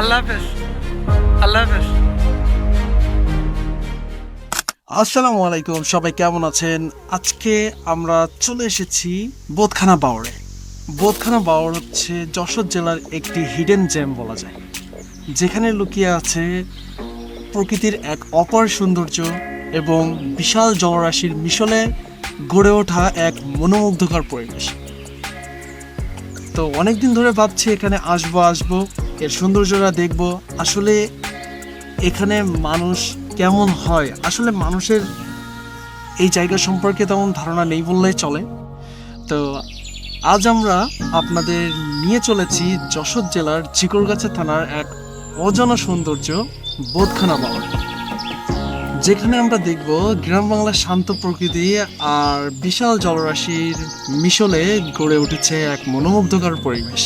আল্লাহ আসসালামু আলাইকুম, সবাই কেমন আছেন? আজকে আমরা চলে এসেছি বোধখানা বাওড়ে বোধখানা বাওড় হচ্ছে যশোর জেলার একটি হিডেন জ্যাম বলা যায়। যেখানে লুকিয়ে আছে প্রকৃতির এক অপার সৌন্দর্য এবং বিশাল জলরাশির মিশলে গড়ে ওঠা এক মনোমুগ্ধকর পরিবেশ। তো অনেক দিন ধরে ভাবছি এখানে আসব আসব। এর সৌন্দর্যটা দেখব। আসলে এখানে মানুষ কেমন হয়? আসলে মানুষের এই জায়গা সম্পর্কে তেমন ধারণা নেই বললেই চলে। তো আজ আমরা আপনাদের নিয়ে চলেছি যশোর জেলার চিকরগাছা থানার এক অজানা সৌন্দর্য বোধখানা বাওয়ার যেখানে আমরা দেখব গ্রাম বাংলার শান্ত প্রকৃতি আর বিশাল জলরাশির মিশলে গড়ে উঠেছে এক মনোমুগ্ধকর পরিবেশ।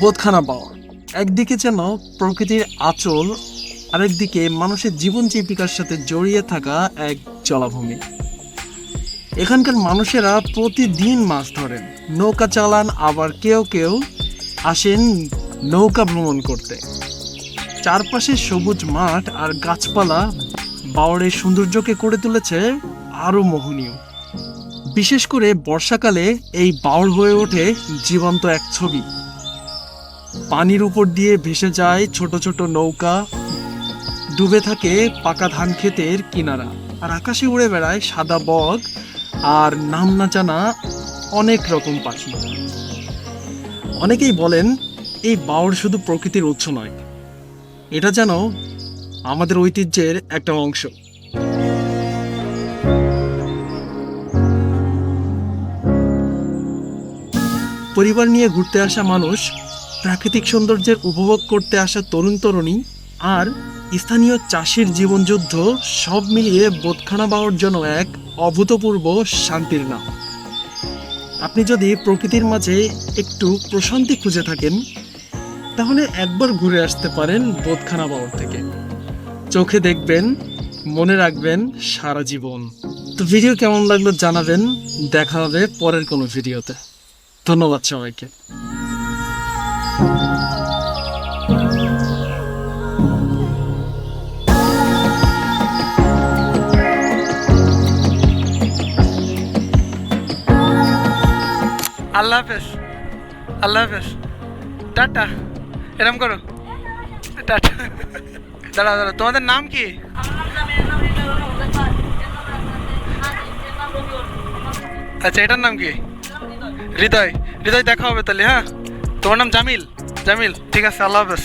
বোধখানা বাওয়ার একদিকে যেন প্রকৃতির আচল, আরেকদিকে মানুষের জীবন জীবিকার সাথে জড়িয়ে থাকা এক জলাভূমি। এখানকার মানুষেরা প্রতিদিন মাছ ধরেন, নৌকা চালান, আবার কেউ কেউ আসেন নৌকা ভ্রমণ করতে। চারপাশে সবুজ মাঠ আর গাছপালা বাওয়ারের সৌন্দর্যকে করে তুলেছে আরও মোহনীয়। বিশেষ করে বর্ষাকালে এই বাওড় হয়ে ওঠে জীবন্ত এক ছবি। পানির উপর দিয়ে ভেসে যায় ছোট ছোট নৌকা। ডুবে থাকে পাকা ধান ক্ষেতের কিনারা। আর আকাশে উড়ে বেড়ায় সাদা বগ আর নাম না জানা অনেক রকম পাখি। অনেকেই বলেন, এই বাউর শুধু প্রকৃতির উৎস নয়। এটা যেন আমাদের ঐতিহ্যের একটা অংশ। পরিবার নিয়ে ঘুরতে আসা মানুষ প্রাকৃতিক সৌন্দর্যের উপভোগ করতে আসা তরুণ তরুণী আর স্থানীয় চাষির জীবনযুদ্ধ সব মিলিয়ে বোধখানা পাওয়ার জন্য এক অভূতপূর্ব শান্তির নাম। আপনি যদি প্রকৃতির মাঝে একটু প্রশান্তি খুঁজে থাকেন, তাহলে একবার ঘুরে আসতে পারেন বোধখানা বাওয়ার থেকে। চোখে দেখবেন, মনে রাখবেন সারা জীবন। তো ভিডিও কেমন লাগল জানাবেন, দেখা হবে পরের কোনো ভিডিওতে। ধন্যবাদ সবাইকে। আল্লাহ হাফেজ আল্লাহ হাফেজ। টাটা, এরম করো। টাটা। দাঁড়া দাঁড়া তোমাদের নাম কি? আচ্ছা এটার নাম কি? হৃদয়। হৃদয় দেখা হবে তাহলে হ্যাঁ? তোমার নাম জামিল? জামিল, ঠিক আছে, আল্লাহ হাফেজ।